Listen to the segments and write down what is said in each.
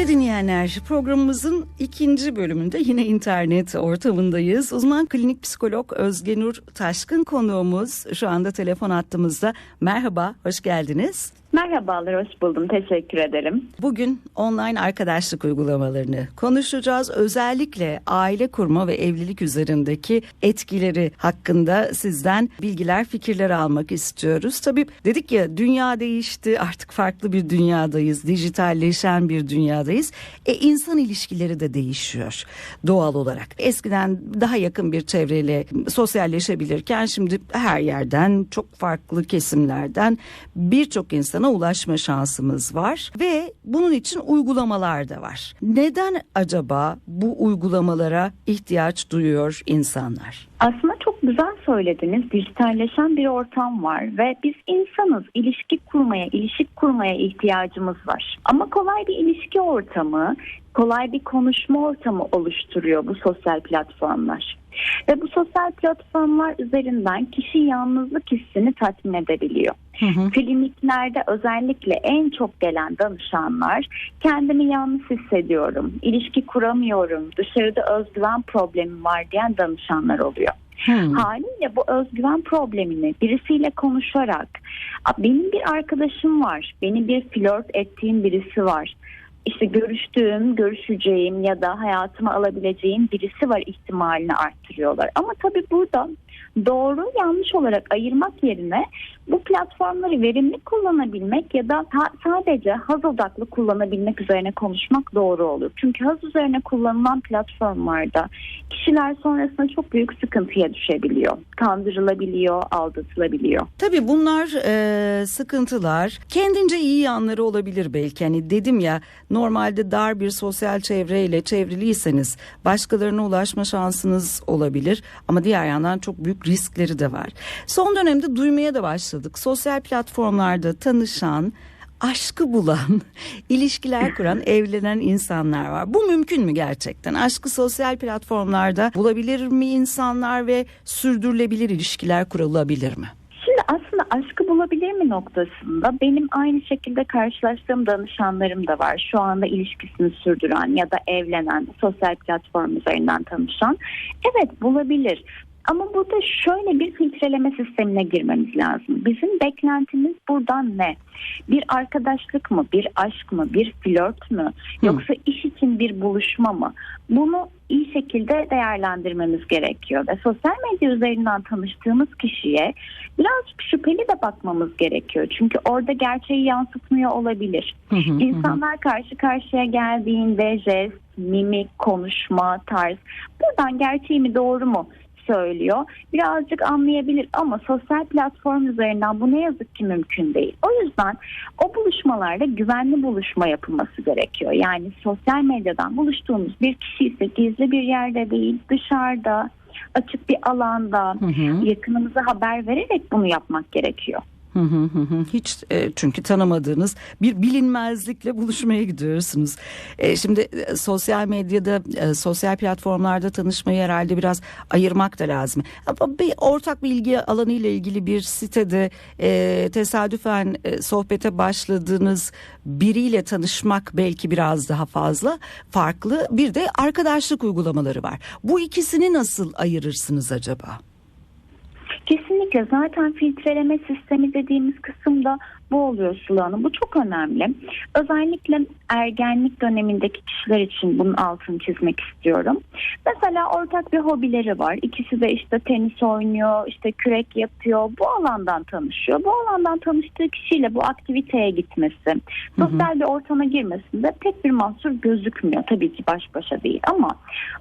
Sevgili dinleyenler, programımızın ikinci bölümünde yine internet ortamındayız. Uzman klinik psikolog Özgenur Taşkın konuğumuz şu anda telefon attığımızda. Merhaba, hoş geldiniz. Merhabalar, hoş buldum. Teşekkür ederim. Bugün online arkadaşlık uygulamalarını konuşacağız. Özellikle aile kurma ve evlilik üzerindeki etkileri hakkında sizden bilgiler, fikirler almak istiyoruz. Tabii dedik ya dünya değişti, artık farklı bir dünyadayız, dijitalleşen bir dünyadayız. E insan ilişkileri de değişiyor doğal olarak. Eskiden daha yakın bir çevreyle sosyalleşebilirken şimdi her yerden, çok farklı kesimlerden birçok insan insana ulaşma şansımız var ve bunun için uygulamalar da var. Neden acaba bu uygulamalara ihtiyaç duyuyor insanlar? Aslında çok güzel söylediniz. Dijitalleşen bir ortam var ve biz insanız. İlişki kurmaya, ilişki kurmaya ihtiyacımız var. Ama kolay bir ilişki ortamı, kolay bir konuşma ortamı oluşturuyor bu sosyal platformlar. Ve bu sosyal platformlar üzerinden kişi yalnızlık hissini tatmin edebiliyor. Hı hı. Kliniklerde özellikle en çok gelen danışanlar kendimi yalnız hissediyorum, ilişki kuramıyorum, dışarıda özgüven problemi var diyen danışanlar oluyor. Hmm. Haliyle bu özgüven problemini birisiyle konuşarak benim bir arkadaşım var, benim bir flört ettiğim birisi var işte görüştüğüm, görüşeceğim ya da hayatıma alabileceğim birisi var ihtimalini arttırıyorlar. Ama tabii burada doğru yanlış olarak ayırmak yerine bu platformları verimli kullanabilmek ya da sadece haz odaklı kullanabilmek üzerine konuşmak doğru olur. Çünkü haz üzerine kullanılan platformlarda kişiler sonrasında çok büyük sıkıntıya düşebiliyor. Kandırılabiliyor, aldatılabiliyor. Tabii bunlar e, sıkıntılar kendince iyi yanları olabilir belki. Hani dedim ya normalde dar bir sosyal çevreyle çevriliyseniz başkalarına ulaşma şansınız olabilir. Ama diğer yandan çok büyük riskleri de var. Son dönemde duymaya da başladık. Sosyal platformlarda tanışan, aşkı bulan, ilişkiler kuran, evlenen insanlar var. Bu mümkün mü gerçekten? Aşkı sosyal platformlarda bulabilir mi insanlar ve sürdürülebilir ilişkiler kurulabilir mi? Şimdi aslında aşkı bulabilir mi noktasında benim aynı şekilde karşılaştığım danışanlarım da var. Şu anda ilişkisini sürdüren ya da evlenen, sosyal platform üzerinden tanışan. Evet bulabilir. Ama burada şöyle bir filtreleme sistemine girmemiz lazım. Bizim beklentimiz buradan ne? Bir arkadaşlık mı, bir aşk mı, bir flört mü, yoksa iş için bir buluşma mı? Bunu iyi şekilde değerlendirmemiz gerekiyor ve sosyal medya üzerinden tanıştığımız kişiye birazcık şüpheli de bakmamız gerekiyor. Çünkü orada gerçeği yansıtmıyor olabilir. İnsanlar karşı karşıya geldiğinde jest, mimik, konuşma, tarz buradan gerçeği mi doğru mu söylüyor. Birazcık anlayabilir ama sosyal platform üzerinden bu ne yazık ki mümkün değil. O yüzden o buluşmalarda güvenli buluşma yapılması gerekiyor. Yani sosyal medyadan buluştuğumuz bir kişi ise gizli bir yerde değil dışarıda açık bir alanda hı hı. yakınımıza haber vererek bunu yapmak gerekiyor. Hiç e, çünkü tanımadığınız bir bilinmezlikle buluşmaya gidiyorsunuz. E, şimdi e, sosyal medyada, sosyal platformlarda tanışmayı herhalde biraz ayırmak da lazım. Ama bir ortak bir ilgi alanı ile ilgili bir sitede tesadüfen sohbete başladığınız biriyle tanışmak belki biraz daha fazla farklı. Bir de arkadaşlık uygulamaları var. Bu ikisini nasıl ayırırsınız acaba? Kesinlikle. Zaten filtreleme sistemi dediğimiz kısımda bu oluyor Sıla Hanım. Bu çok önemli. Özellikle ergenlik dönemindeki kişiler için bunun altını çizmek istiyorum. Mesela ortak bir hobileri var. İkisi de işte tenis oynuyor, işte kürek yapıyor. Bu alandan tanışıyor. Bu alandan tanıştığı kişiyle bu aktiviteye gitmesi, sosyal bir ortama girmesinde pek bir mahsur gözükmüyor. Tabii ki baş başa değil ama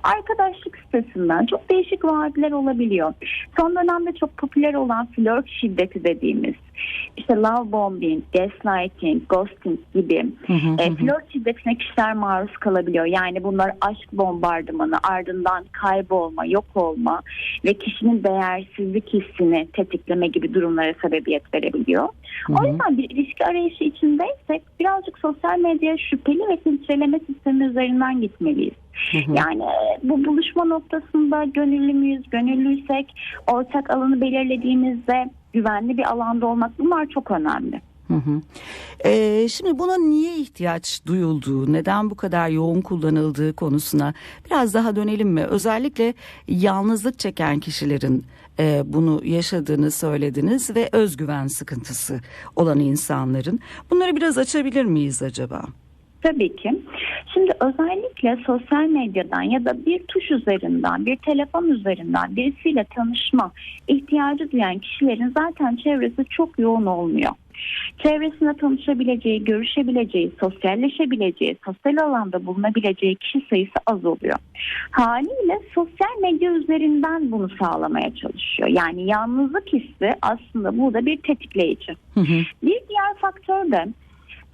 arkadaşlık sitesinden çok değişik vaatler olabiliyor. Son dönemde çok popüler olan flört şiddeti dediğimiz işte love bombing, gaslighting, ghosting gibi hı hı, e, flört şiddetine kişiler maruz kalabiliyor. Yani bunlar aşk bombardımanı, ardından kaybolma, yok olma ve kişinin değersizlik hissini tetikleme gibi durumlara sebebiyet verebiliyor. Hı hı. O yüzden bir ilişki arayışı içindeysek birazcık sosyal medya şüpheli ve filtreleme sistemi üzerinden gitmeliyiz. Hı hı. Yani e, bu buluşma noktasında gönüllü müyüz, gönüllüysek ortak alanı belirlediğimizde güvenli bir alanda olmak bunlar çok önemli. Hı hı. Ee, şimdi buna niye ihtiyaç duyulduğu, neden bu kadar yoğun kullanıldığı konusuna biraz daha dönelim mi? Özellikle yalnızlık çeken kişilerin e, bunu yaşadığını söylediniz ve özgüven sıkıntısı olan insanların. Bunları biraz açabilir miyiz acaba? Tabii ki. Şimdi özellikle sosyal medyadan ya da bir tuş üzerinden, bir telefon üzerinden birisiyle tanışma ihtiyacı duyan kişilerin zaten çevresi çok yoğun olmuyor. Çevresinde tanışabileceği, görüşebileceği, sosyalleşebileceği, sosyal alanda bulunabileceği kişi sayısı az oluyor. Haliyle sosyal medya üzerinden bunu sağlamaya çalışıyor. Yani yalnızlık hissi aslında burada bir tetikleyici. Hı hı. Bir diğer faktör de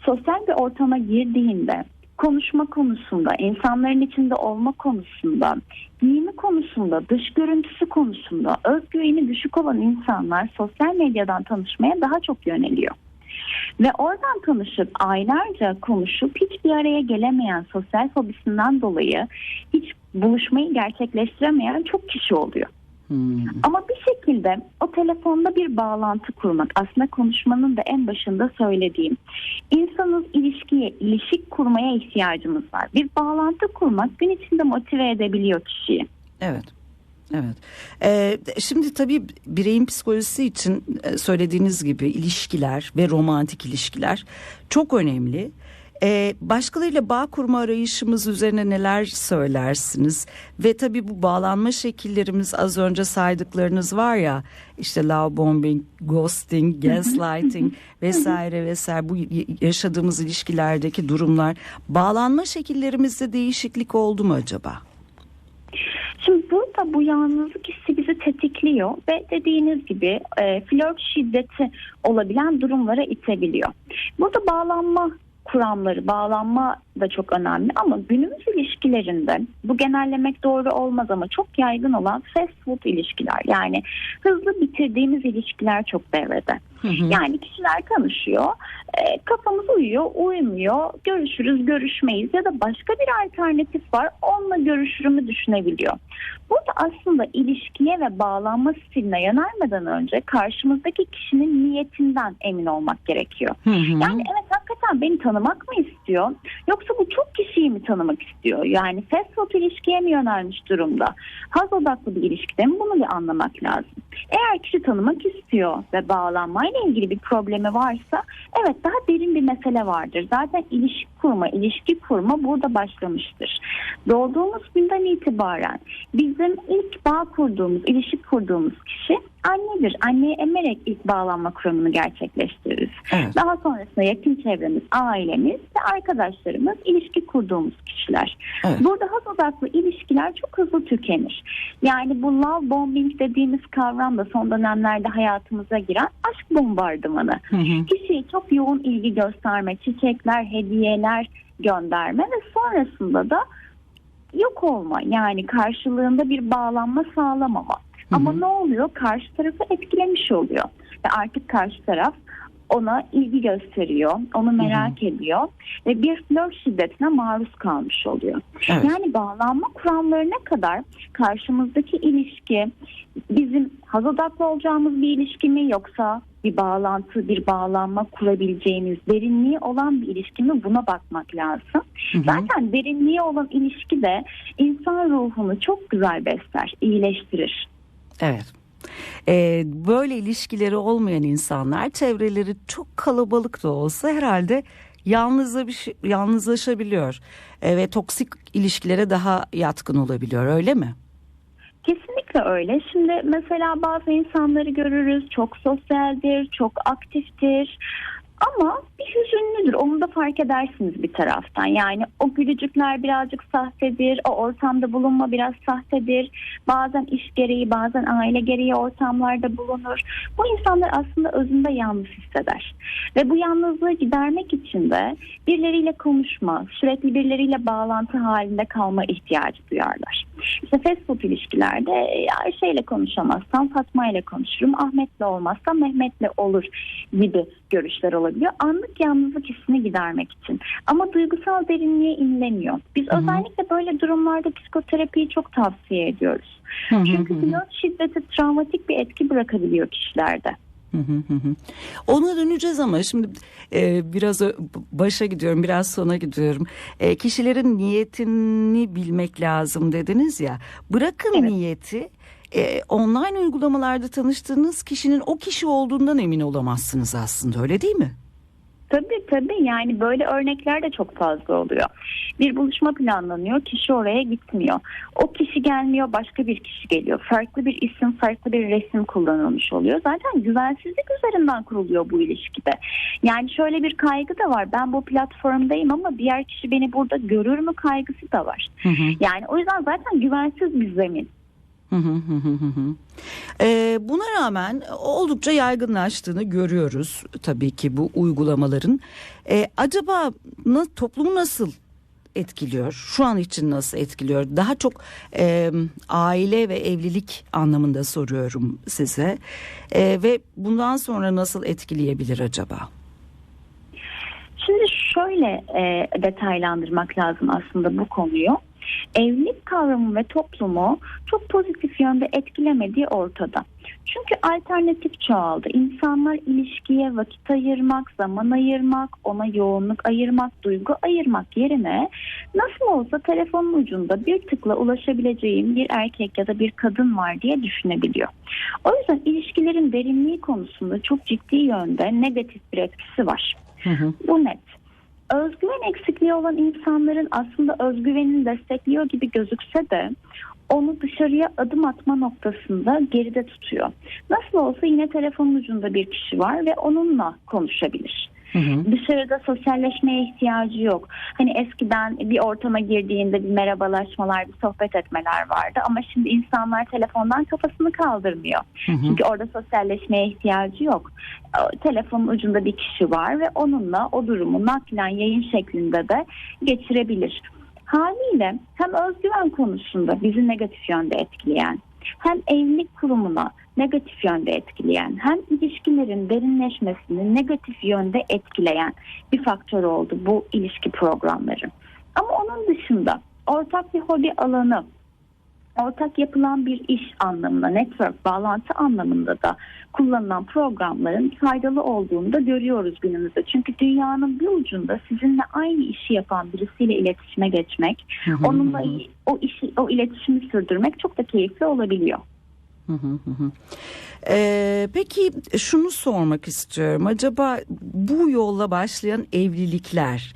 sosyal bir ortama girdiğinde konuşma konusunda, insanların içinde olma konusunda, giyimi konusunda, dış görüntüsü konusunda özgüveni düşük olan insanlar sosyal medyadan tanışmaya daha çok yöneliyor. Ve oradan tanışıp aylarca konuşup hiçbir araya gelemeyen sosyal fobisinden dolayı hiç buluşmayı gerçekleştiremeyen çok kişi oluyor. Hmm. Ama bir şekilde o telefonda bir bağlantı kurmak aslında konuşmanın da en başında söylediğim. İnsanız ilişkiye, ilişik kurmaya ihtiyacımız var. Bir bağlantı kurmak gün içinde motive edebiliyor kişiyi. Evet. Evet. Ee, şimdi tabii bireyin psikolojisi için e, söylediğiniz gibi ilişkiler ve romantik ilişkiler çok önemli. Ee, başkalarıyla bağ kurma arayışımız üzerine neler söylersiniz? Ve tabii bu bağlanma şekillerimiz az önce saydıklarınız var ya işte love bombing, ghosting, gaslighting vesaire vesaire bu yaşadığımız ilişkilerdeki durumlar bağlanma şekillerimizde değişiklik oldu mu acaba? Şimdi burada bu yalnızlık hissi bizi tetikliyor ve dediğiniz gibi e, flört şiddeti olabilen durumlara itebiliyor. Burada bağlanma kuramları, bağlanma da çok önemli ama günümüz ilişkilerinde bu genellemek doğru olmaz ama çok yaygın olan fast food ilişkiler yani hızlı bitirdiğimiz ilişkiler çok devrede. Hı hı. Yani kişiler tanışıyor, e, kafamız uyuyor, uymuyor, görüşürüz, görüşmeyiz ya da başka bir alternatif var, onunla görüşürümü düşünebiliyor. Burada aslında ilişkiye ve bağlanma stiline yönelmeden önce karşımızdaki kişinin niyetinden emin olmak gerekiyor. Hı hı. Yani evet hakikaten beni tanımak mı istiyor yoksa bu çok kişiyi mi tanımak istiyor? Yani fast food ilişkiye mi yönelmiş durumda? Haz odaklı bir ilişkide mi bunu bir anlamak lazım. Eğer kişi tanımak istiyor ve bağlanmayla ilgili bir problemi varsa evet daha derin bir mesele vardır. Zaten ilişki kurma, ilişki kurma burada başlamıştır. Doğduğumuz günden itibaren bizim ilk bağ kurduğumuz, ilişki kurduğumuz kişi annedir. Anneye emerek ilk bağlanma kuramını gerçekleştiririz. Evet. Daha sonrasında yakın çevremiz, ailemiz ve arkadaşlarımız ilişki kurduğumuz kişiler. Evet. Burada haz odaklı ilişkiler çok hızlı tükenir. Yani bu love bombing dediğimiz kavram da son dönemlerde hayatımıza giren aşk bombardımanı. Hı hı. Kişiye çok yoğun ilgi gösterme, çiçekler, hediyeler gönderme ve sonrasında da yok olma yani karşılığında bir bağlanma sağlamama. Ama ne oluyor? Karşı tarafı etkilemiş oluyor. Ve artık karşı taraf ona ilgi gösteriyor, onu merak ediyor ve bir flört şiddetine maruz kalmış oluyor. Evet. Yani bağlanma kuramlarına kadar karşımızdaki ilişki bizim haz odaklı olacağımız bir ilişki mi yoksa bir bağlantı, bir bağlanma kurabileceğimiz derinliği olan bir ilişki mi buna bakmak lazım. Hı hı. Zaten derinliği olan ilişki de insan ruhunu çok güzel besler, iyileştirir. Evet. Ee, böyle ilişkileri olmayan insanlar çevreleri çok kalabalık da olsa herhalde yalnızla bir şey, yalnızlaşabiliyor Ee, ve toksik ilişkilere daha yatkın olabiliyor öyle mi? Kesinlikle öyle. Şimdi mesela bazı insanları görürüz çok sosyaldir, çok aktiftir. Ama bir hüzünlüdür. Onu da fark edersiniz bir taraftan. Yani o gülücükler birazcık sahtedir. O ortamda bulunma biraz sahtedir. Bazen iş gereği, bazen aile gereği ortamlarda bulunur. Bu insanlar aslında özünde yalnız hisseder. Ve bu yalnızlığı gidermek için de birileriyle konuşma, sürekli birileriyle bağlantı halinde kalma ihtiyacı duyarlar. İşte fast food ilişkilerde Ayşe ile konuşamazsam Fatma ile konuşurum. Ahmet'le olmazsam Mehmet'le olur gibi görüşler olabiliyor. Anlık yalnızlık hissini gidermek için. Ama duygusal derinliğe inilemiyor. Biz Hı hı. özellikle böyle durumlarda psikoterapiyi çok tavsiye ediyoruz. Hı hı Çünkü flört şiddeti travmatik bir etki bırakabiliyor kişilerde. Ona döneceğiz ama şimdi e, biraz başa gidiyorum, biraz sona gidiyorum. E, kişilerin niyetini bilmek lazım dediniz ya. Bırakın Evet. niyeti. e, online uygulamalarda tanıştığınız kişinin o kişi olduğundan emin olamazsınız aslında öyle değil mi? Tabii tabii yani böyle örnekler de çok fazla oluyor. Bir buluşma planlanıyor, kişi oraya gitmiyor. O kişi gelmiyor, başka bir kişi geliyor. Farklı bir isim, farklı bir resim kullanılmış oluyor. Zaten güvensizlik üzerinden kuruluyor bu ilişkide. Yani şöyle bir kaygı da var. Ben bu platformdayım ama diğer kişi beni burada görür mü kaygısı da var. Hı hı. Yani o yüzden zaten güvensiz bir zemin. Hı hı hı hı. Ee, buna rağmen oldukça yaygınlaştığını görüyoruz tabii ki bu uygulamaların. Ee, acaba na, toplumu nasıl etkiliyor? Şu an için nasıl etkiliyor? Daha çok e, aile ve evlilik anlamında soruyorum size. Ee, ve bundan sonra nasıl etkileyebilir acaba? Şimdi şöyle e, detaylandırmak lazım aslında bu konuyu. Evlilik kavramı ve toplumu çok pozitif yönde etkilemediği ortada. Çünkü alternatif çoğaldı. İnsanlar ilişkiye vakit ayırmak, zaman ayırmak, ona yoğunluk ayırmak, duygu ayırmak yerine nasıl olsa telefonun ucunda bir tıkla ulaşabileceğim bir erkek ya da bir kadın var diye düşünebiliyor. O yüzden ilişkilerin derinliği konusunda çok ciddi yönde negatif bir etkisi var. Hı hı. Bu net. Özgüven eksikliği olan insanların aslında özgüvenini destekliyor gibi gözükse de onu dışarıya adım atma noktasında geride tutuyor. Nasıl olsa yine telefonun ucunda bir kişi var ve onunla konuşabilir. Hı hı. Dışarıda sosyalleşmeye ihtiyacı yok. Hani eskiden bir ortama girdiğinde bir merhabalaşmalar, bir sohbet etmeler vardı ama şimdi insanlar telefondan kafasını kaldırmıyor. Hı hı. Çünkü orada sosyalleşmeye ihtiyacı yok. Telefonun ucunda bir kişi var ve onunla o durumu naklen yayın şeklinde de geçirebilir. Haliyle hem özgüven konusunda bizi negatif yönde etkileyen hem evlilik kurumuna negatif yönde etkileyen hem ilişkilerin derinleşmesini negatif yönde etkileyen bir faktör oldu bu ilişki programları. Ama onun dışında ortak bir hobi alanı, ortak yapılan bir iş anlamında, network, bağlantı anlamında da kullanılan programların faydalı olduğunu da görüyoruz günümüzde. Çünkü dünyanın bir ucunda sizinle aynı işi yapan birisiyle iletişime geçmek, onunla o işi, o iletişimi sürdürmek çok da keyifli olabiliyor. Hı hı hı hı. Ee, peki şunu sormak istiyorum. Acaba bu yolla başlayan evlilikler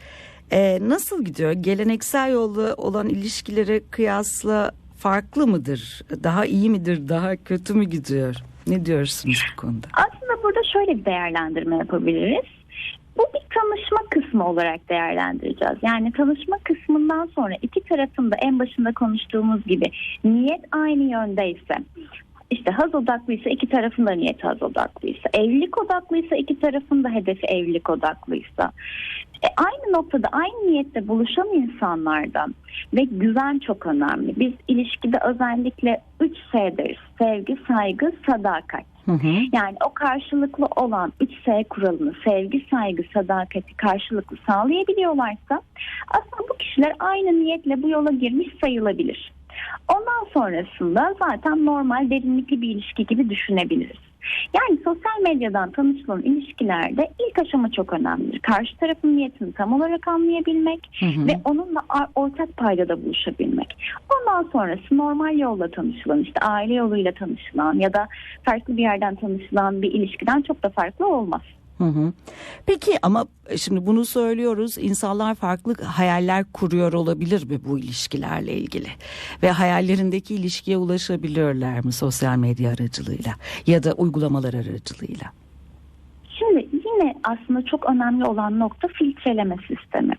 e, nasıl gidiyor? Geleneksel yolla olan ilişkilere kıyasla farklı mıdır? Daha iyi midir? Daha kötü mü gidiyor? Ne diyorsunuz bu konuda? Aslında burada şöyle bir değerlendirme yapabiliriz. Bu bir tanışma kısmı olarak değerlendireceğiz. Yani tanışma kısmından sonra iki tarafın da en başında konuştuğumuz gibi niyet aynı yöndeyse, işte haz odaklıysa iki tarafın da niyeti haz odaklıysa, evlilik odaklıysa iki tarafın da hedefi evlilik odaklıysa, e, aynı noktada aynı niyette buluşan insanlardan ve güven çok önemli. Biz ilişkide özellikle 3 S deriz. Sevgi, saygı, sadakat. Hı hı. Yani o karşılıklı olan 3S kuralını sevgi, saygı, sadakati karşılıklı sağlayabiliyorlarsa aslında bu kişiler aynı niyetle bu yola girmiş sayılabilir. Ondan sonrasında zaten normal derinlikli bir ilişki gibi düşünebiliriz. Yani sosyal medyadan tanışılan ilişkilerde ilk aşama çok önemlidir. Karşı tarafın niyetini tam olarak anlayabilmek Hı hı. ve onunla ortak paydada buluşabilmek. Ondan sonrası normal yolla tanışılan işte aile yoluyla tanışılan ya da farklı bir yerden tanışılan bir ilişkiden çok da farklı olmaz. Hı hı. Peki ama şimdi bunu söylüyoruz. İnsanlar farklı hayaller kuruyor olabilir mi bu ilişkilerle ilgili? Ve hayallerindeki ilişkiye ulaşabiliyorlar mı sosyal medya aracılığıyla ya da uygulamalar aracılığıyla? Yine aslında çok önemli olan nokta filtreleme sistemi.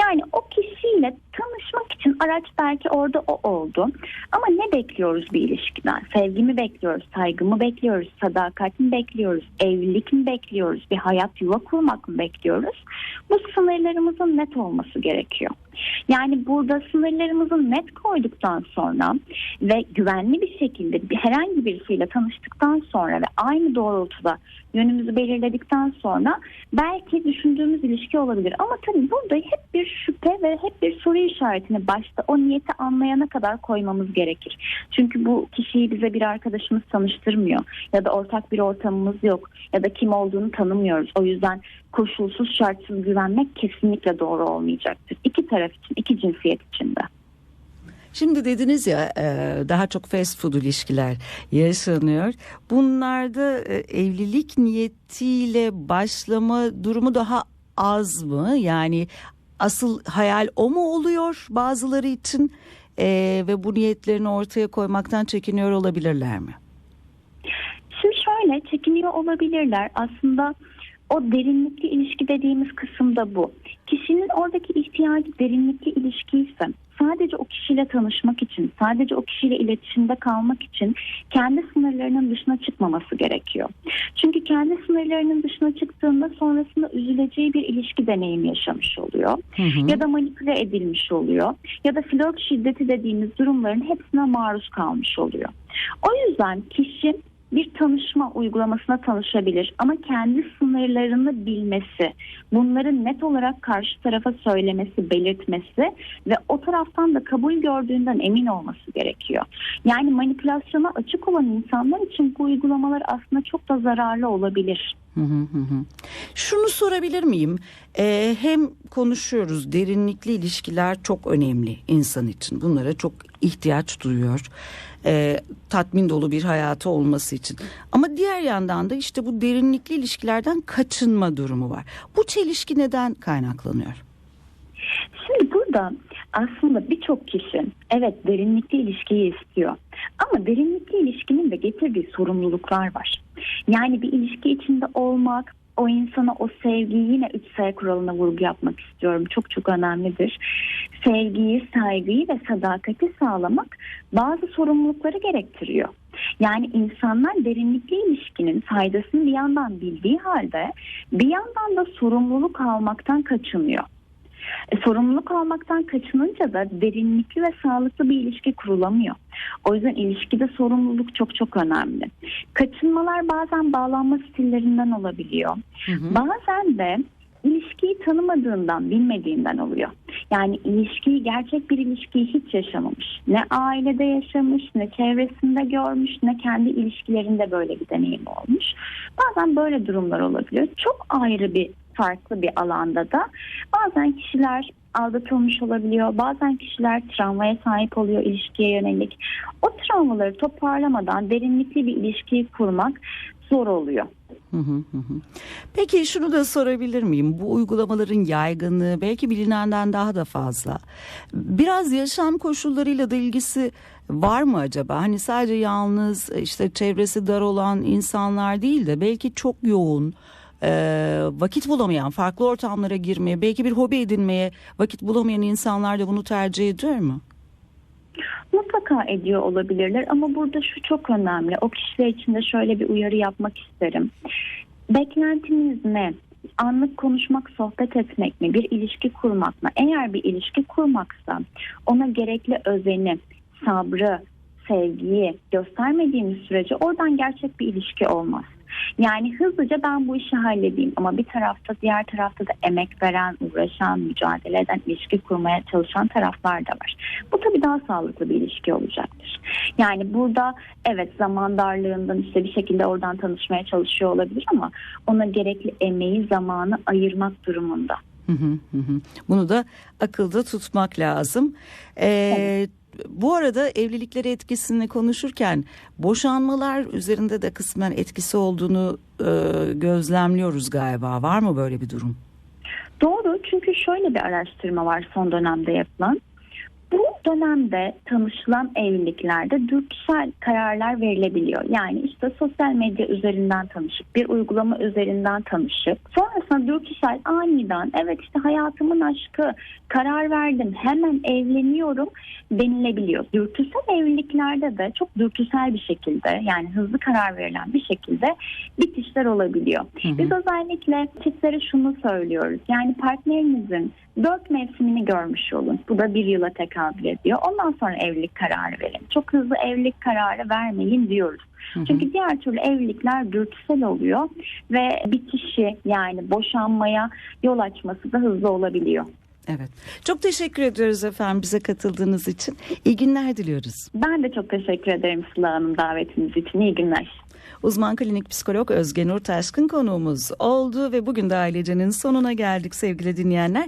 Yani o kişiyle tanışmak için araç belki orada o oldu. Ama ne bekliyoruz bir ilişkiden? Sevgi mi bekliyoruz, saygı mı bekliyoruz, sadakat mi bekliyoruz, evlilik mi bekliyoruz, bir hayat yuva kurmak mı bekliyoruz? Bu sınırlarımızın net olması gerekiyor. Yani burada sınırlarımızı net koyduktan sonra ve güvenli bir şekilde herhangi birisiyle tanıştıktan sonra ve aynı doğrultuda yönümüzü belirledikten sonra belki düşündüğümüz ilişki olabilir. Ama tabii burada hep bir şüphe ve hep bir soru işaretini başta o niyeti anlayana kadar koymamız gerekir. Çünkü bu kişiyi bize bir arkadaşımız tanıştırmıyor ya da ortak bir ortamımız yok ya da kim olduğunu tanımıyoruz. O yüzden koşulsuz şartsız güvenmek kesinlikle doğru olmayacaktır. İki taraf için, iki cinsiyet için de. Şimdi dediniz ya e, daha çok fast food ilişkiler yaşanıyor. Bunlarda e, evlilik niyetiyle başlama durumu daha az mı? Yani asıl hayal o mu oluyor bazıları için E, ve bu niyetlerini ortaya koymaktan çekiniyor olabilirler mi? Şimdi şöyle çekiniyor olabilirler. Aslında o derinlikli ilişki dediğimiz kısım da bu. Kişinin oradaki ihtiyacı derinlikli ilişki ise sadece o kişiyle tanışmak için, sadece o kişiyle iletişimde kalmak için kendi sınırlarının dışına çıkmaması gerekiyor. Çünkü kendi sınırlarının dışına çıktığında sonrasında üzüleceği bir ilişki deneyimi yaşamış oluyor. Hı hı. Ya da manipüle edilmiş oluyor. Ya da flört şiddeti dediğimiz durumların hepsine maruz kalmış oluyor. O yüzden kişi bir tanışma uygulamasına tanışabilir ama kendi sınırlarını bilmesi, bunları net olarak karşı tarafa söylemesi, belirtmesi ve o taraftan da kabul gördüğünden emin olması gerekiyor. Yani manipülasyona açık olan insanlar için bu uygulamalar aslında çok da zararlı olabilir. Şunu sorabilir miyim? Ee, hem konuşuyoruz derinlikli ilişkiler çok önemli insan için. Bunlara çok ihtiyaç duyuyor. Ee, tatmin dolu bir hayatı olması için. Ama diğer yandan da işte bu derinlikli ilişkilerden kaçınma durumu var. Bu çelişki neden kaynaklanıyor? Şimdi burada aslında birçok kişi evet derinlikli ilişkiyi istiyor. Ama derinlikli ilişkinin de getirdiği sorumluluklar var. Yani bir ilişki içinde olmak, o insana o sevgiyi yine 3S kuralına vurgu yapmak istiyorum. Çok çok önemlidir. Sevgiyi, saygıyı ve sadakati sağlamak bazı sorumlulukları gerektiriyor. Yani insanlar derinlikli ilişkinin faydasını bir yandan bildiği halde bir yandan da sorumluluk almaktan kaçınıyor. E, sorumluluk almaktan kaçınınca da derinlikli ve sağlıklı bir ilişki kurulamıyor. O yüzden ilişkide sorumluluk çok çok önemli. Kaçınmalar bazen bağlanma stillerinden olabiliyor. Hı hı. Bazen de ilişkiyi tanımadığından, bilmediğinden oluyor. Yani ilişkiyi, gerçek bir ilişkiyi hiç yaşamamış. Ne ailede yaşamış, ne çevresinde görmüş, ne kendi ilişkilerinde böyle bir deneyim olmuş. Bazen böyle durumlar olabiliyor. Çok ayrı bir farklı bir alanda da bazen kişiler aldatılmış olabiliyor. Bazen kişiler travmaya sahip oluyor ilişkiye yönelik. O travmaları toparlamadan derinlikli bir ilişkiyi kurmak zor oluyor. Peki şunu da sorabilir miyim? Bu uygulamaların yaygınlığı belki bilinenden daha da fazla. Biraz yaşam koşullarıyla da ilgisi var mı acaba? Hani sadece yalnız işte çevresi dar olan insanlar değil de belki çok yoğun e, vakit bulamayan, farklı ortamlara girmeye, belki bir hobi edinmeye vakit bulamayan insanlar da bunu tercih ediyor mu? Mutlaka ediyor olabilirler ama burada şu çok önemli. O kişiler için de şöyle bir uyarı yapmak isterim. Beklentiniz ne? Anlık konuşmak, sohbet etmek mi? Bir ilişki kurmak mı? Eğer bir ilişki kurmaksa ona gerekli özeni, sabrı, sevgiyi göstermediğimiz sürece oradan gerçek bir ilişki olmaz. Yani hızlıca ben bu işi halledeyim ama bir tarafta diğer tarafta da emek veren, uğraşan, mücadele eden, ilişki kurmaya çalışan taraflar da var. Bu tabii daha sağlıklı bir ilişki olacaktır. Yani burada evet zaman darlığından işte bir şekilde oradan tanışmaya çalışıyor olabilir ama ona gerekli emeği, zamanı ayırmak durumunda. Bunu da akılda tutmak lazım. Ee, Bu arada evlilikleri etkisini konuşurken boşanmalar üzerinde de kısmen etkisi olduğunu e, gözlemliyoruz galiba. Var mı böyle bir durum? Doğru çünkü şöyle bir araştırma var son dönemde yapılan. Bu dönemde tanışılan evliliklerde dürtüsel kararlar verilebiliyor. Yani işte sosyal medya üzerinden tanışıp bir uygulama üzerinden tanışıp sonrasında dürtüsel aniden evet işte hayatımın aşkı karar verdim hemen evleniyorum denilebiliyor. Dürtüsel evliliklerde de çok dürtüsel bir şekilde yani hızlı karar verilen bir şekilde bitişler olabiliyor. Biz özellikle çiftlere şunu söylüyoruz. Yani partnerinizin dört mevsimini görmüş olun. Bu da bir yıla tekabül ediyor. Ondan sonra evlilik kararı verin. Çok hızlı evlilik kararı vermeyin diyoruz. Çünkü diğer türlü evlilikler dürtüsel oluyor ve bitişi yani boşanmaya yol açması da hızlı olabiliyor. Evet. Çok teşekkür ediyoruz efendim bize katıldığınız için. İyi günler diliyoruz. Ben de çok teşekkür ederim Sıla Hanım davetiniz için. İyi günler. Uzman klinik psikolog Özge Nur Taşkın konuğumuz oldu ve bugün de ailecenin sonuna geldik sevgili dinleyenler.